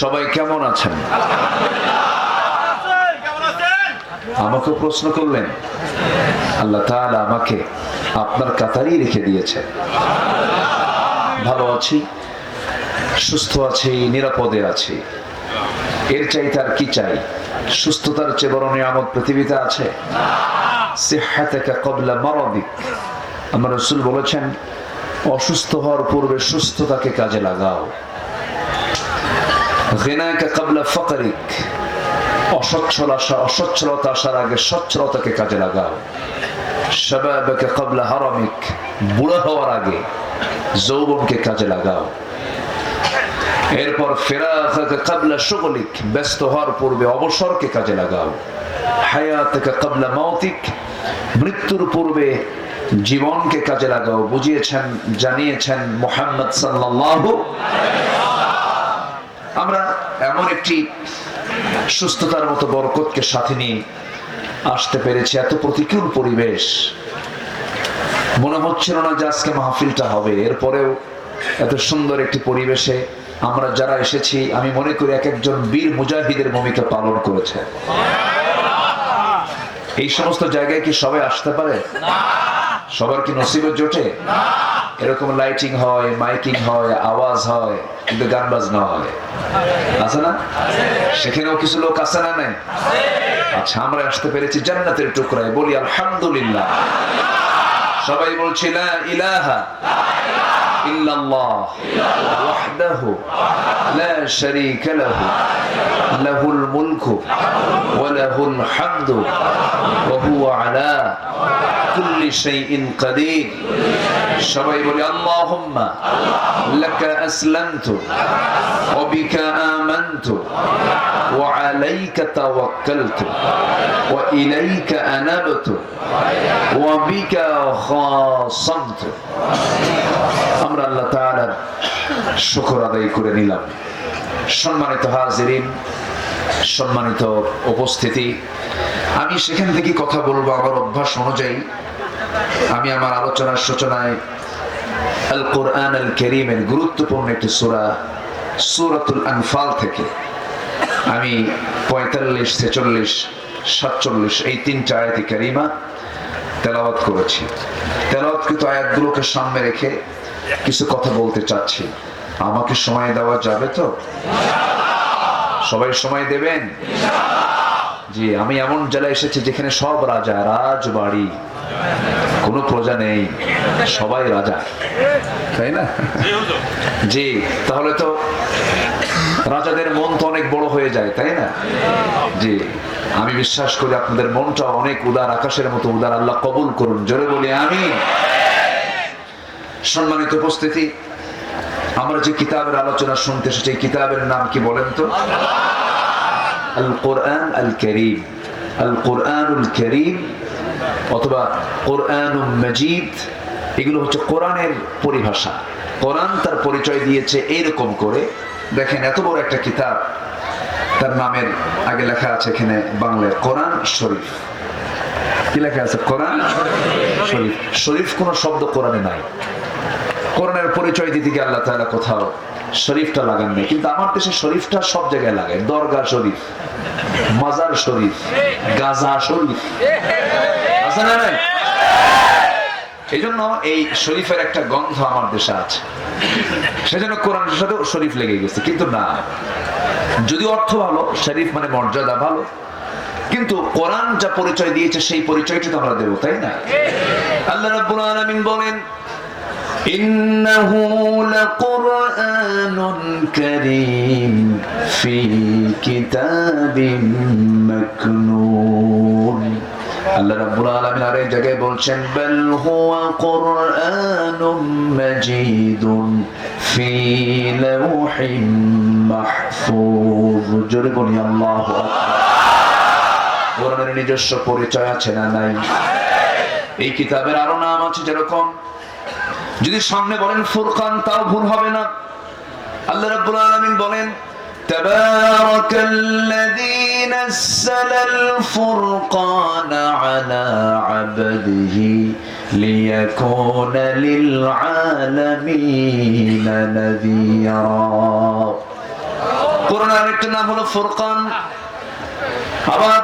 সবাই কেমন আছেন? আমাকে প্রশ্ন করলেন। আল্লাহ তাআলা আমাকে আপনার কাতারই রেখে দিয়েছে ভালো আছি, সুস্থ আছি, নিরাপদে আছি। এর চাইতে আর কি চাই? সুস্থতার চেয়ে বড় নিয়ামত পৃথিবীতে আছে। আমার রসুল বলেছেন, অসুস্থ হওয়ার পূর্বে সুস্থতাকে কাজে লাগাও। অসচ্ছল আসা অসচ্ছলতা আসার আগে সচ্ছলতাকে কাজে লাগাও। শাবাবাকা কবলা হারামিক, বুড়া হওয়ার আগে যৌবনকে কাজে লাগাও। এরপর ফেরাকাকা কবলা শুগলিক ব্যস্ত হওয়ার পূর্বে অবসরকে কাজে লাগাও। হায়াতাকা কবলা মাউতিক মৃত্যুর পূর্বে জীবনকে কাজে লাগাও। বুঝিয়েছেন, জানিয়েছেন মোহাম্মদ সাল্লাল্লাহু আমরা এমন একটি সুস্থতার মতো বরকতকে সাথে নিয়ে আসতে পেরেছি। এত প্রতিকূল পরিবেশ। মনে হচ্ছিল না যে আজকে মাহফিলটা হবে। এরপরেও এত সুন্দর একটি পরিবেশে আমরা যারা এসেছি, আমি মনে করি এক একজন বীর মুজাহিদের ভূমিকা পালন করেছে। এই সমস্ত জায়গায় কি সবাই আসতে পারে? সবার কি নসিবে জোটে? এরকম লাইটিং হয় মাইকিং হয়, আওয়াজ হয়, কিন্তু গান বাজনা হয়। আছে না? সেখানেও কিছু লোক আছে না নাই? আচ্ছা আমরা আসতে পেরেছি জান্নাতের টুকরায়। বলি, আলহামদুলিল্লাহ। সবাই বলছি না ইলাহা ইল্লাল্লাহ ওয়াহদাহু লা শারীকা লাহু। লাহুল মুলকু ওয়া লাহুল হামদু ওয়া হুয়া আলা কুল্লি শাইইন কাদির। সবাই বলি, আল্লাহুম্মা লাকা আসলামতু ওয়া বিকা আমানতু ওয়া আলাইকা তাওয়াক্কালতু ওয়া ইলাইকা আনাবতু ওয়া বিকা খাসামতু। আমরা আল্লাহ তাআলার আদায় করে নিলাম। সম্মানিত হাজিরিন, সম্মানিত উপস্থিতি। আমি সেখান থেকে কথা বলব আমার অভ্যাস অনুযায়ী। আমি আমার আলোচনার সূচনায় গুরুত্বপূর্ণ একটি সুরা, সুরাতুল আনফাল থেকে আমি পঁয়তাল্লিশ, ছেচল্লিশ, সাতচল্লিশ এই তিনটা আয়াতি কারিমা তেলাওয়াত করেছি। তেলাওয়াতকৃত আয়াতগুলোকে সামনে রেখে কিছু কথা বলতে চাচ্ছি। আমাকে সময় দেওয়া যাবে তো? সবাই সময় দেবেন? জি, আমি এমন জেলায় এসেছি যেখানে সব রাজা রাজবাড়ি। কোনো প্রজা নেই, সবাই রাজা। তাই না? জি, তাহলে তো রাজাদের মন তো অনেক বড় হয়ে যায়, তাই না? জি, আমি বিশ্বাস করি আপনাদের মনটা অনেক উদার, আকাশের মতো উদার। আল্লাহ কবুল করুন। জোরে বলি আমি সম্মানিত উপস্থিতি আমরা যে কিতাবের আলোচনা শুনতে এসেছি কিতাবের নাম কি বলেন তো? আল কোরআন আল করিম আল কোরআনুল করিম অথবা কোরআন মজিদ এগুলো হচ্ছে কোরআনের পরিভাষা। কোরআন তার পরিচয় দিয়েছে এইরকম করে। দেখেন, এত বড় একটা কিতাব, তার নামের আগে লেখা আছে এখানে বাংলায়, কোরআন শরীফ। কি লেখা আছে? কোরআন শরীফ। শরীফ কোনো শব্দ কোরআনে নাই। কোরআনের পরিচয় দিতে গিয়ে আল্লাহ তাআলা কোথাও শরীফটা লাগান নেই। কিন্তু আমার দেশে শরীফটা সব জায়গায় লাগায় দরগা শরীফ, মাজার শরীফ, গাজা শরীফ? এই জন্য এই শরীফের একটা গন্ধ আমার দেশে আছে। সেজন্য কোরআনের সাথেও শরীফ লেগে গেছে। কিন্তু না, যদি অর্থ ভালো, শরীফ মানে মর্যাদা ভালো। কিন্তু কোরআন যা পরিচয় দিয়েছে, সেই পরিচয়টি তো আমরা দেবো, তাই না? আল্লাহ রাব্বুল আলামিন বলেন إنه لقرآن كريم في كتاب مكنون আল্লাহ রাব্বুল আলামিন আর এই জায়গায় বলছেন বাল হুয়া কুরআনুম মাজিদুন ফি লাওহিম মাহফুজ জোরে বলি আল্লাহু আকবার কোরআনের নিজস্ব পরিচয় আছে না নাই এই কিতাবের আরো নাম আছে যেরকম যদি সামনে বলেন ফুরকান তাও ভুল হবে না আল্লাহ রাব্বুল আলামিন বলেন تبارك الذي نزل الفرقان على عبده ليكون للعالمين نذيرا কোরআনের আরেকটা নাম হলো ফুরকান আবার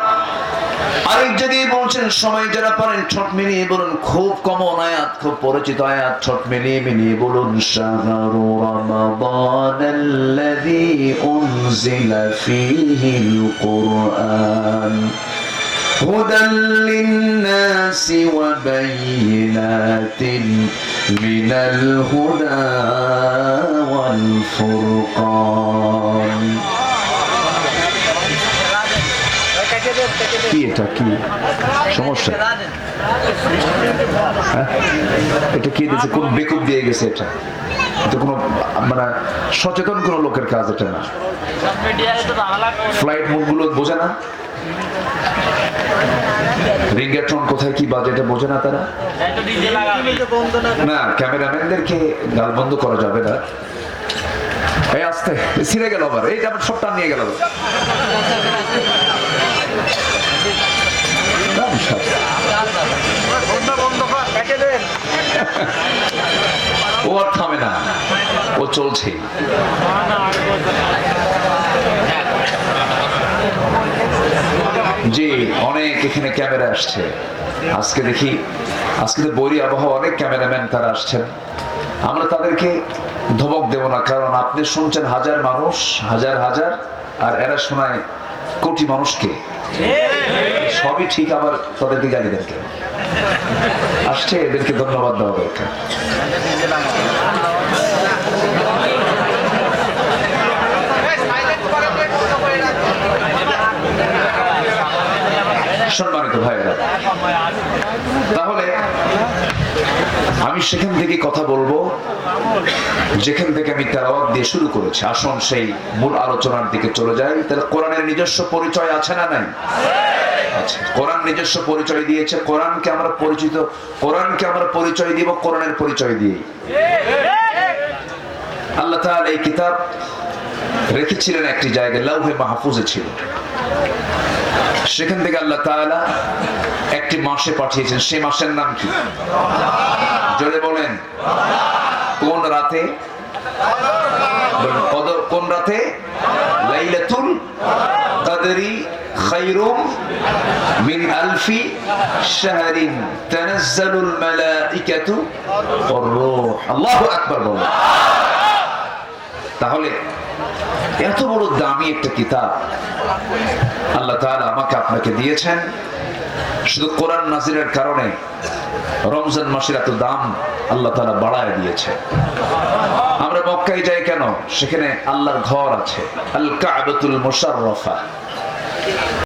আরেক জায়গায় বলছেন সময় যারা পারেন ঠোঁট মিলিয়ে বলুন খুব কমন আয়াত খুব পরিচিত আয়াত ঠোঁট মিলিয়ে মিলিয়ে বলুন শাহরু রমাদান الذي أنزل فيه القرآن هدى للناس وبينات من الهدى والفرقان কি এটা কি? সমস্যা? হ্যাঁ? এটা কি দিয়েছে কোন বেকুব দিয়ে গেছে এটা? এটা কোনো মানে সচেতন কোনো লোকের কাজ এটা না? ফ্লাইট বোঝে না? কোথায় কি এটা বোঝে না তারা? না, ক্যামেরাম্যানদেরকে গাল বন্ধ করা যাবে না। এই গেল আবার। এইটা আবার সবটা নিয়ে গেল আবার। না, বিশ্বাস। ও আর থামে না ও চলছে। জি, অনেক এখানে ক্যামেরা আসছে। আজকে দেখি, আজকে তো বৈরী আবহাওয়া, অনেক ক্যামেরাম্যান তারা আসছেন। আমরা তাদেরকে ধমক দেব না, কারণ আপনি শুনছেন হাজার মানুষ, হাজার হাজার, আর এরা শোনায় কোটি মানুষকে। সবই ঠিক, আবার তাদেরকে গালি দেন আসছে, এদেরকে ধন্যবাদ দেওয়া দরকার। সম্মানিত ভাইরা তাহলে আমি সেখান থেকে কথা বলব, যেখান থেকে আমি তেলাওয়াত দিয়ে শুরু করেছি। আসুন সেই মূল আলোচনার দিকে চলে যাই। তাহলে কোরআনের নিজস্ব পরিচয় আছে না নাই। কোরআন নিজস্ব পরিচয় দিয়েছে। কোরআনকে আমরা পরিচিত, কোরআনকে আমরা পরিচয় দিব কোরআনের পরিচয় দিয়ে আল্লাহ তাআলা এই কিতাব রেখেছিলেন একটি জায়গায়, লাউহে মাহফুজে ছিল। সেখান থেকে আল্লাহ তাআলা একটি মাসে পাঠিয়েছেন। সেই মাসের নাম কি? জোরে বলেন। কোন রাতে? কোন রাতে? লাইলাতুল কদরি খায়রুম মিন আলফি শাহরিন। তানাজ্জালুল মালাইকাতু ওয়ার রূহ। আল্লাহু আকবার বলেন। তাহলে এত বড় দামি একটা কিতাব আল্লাহ আমাকে আপনাকে দিয়েছেন। শুধু কোরআন নাজিরের কারণে রমজান মাসের এত দাম আল্লাহ তালা বাড়ায় দিয়েছে। আমরা মক্কায় যাই কেন? সেখানে আল্লাহর ঘর আছে আল কাবাতুল মুশাররফা।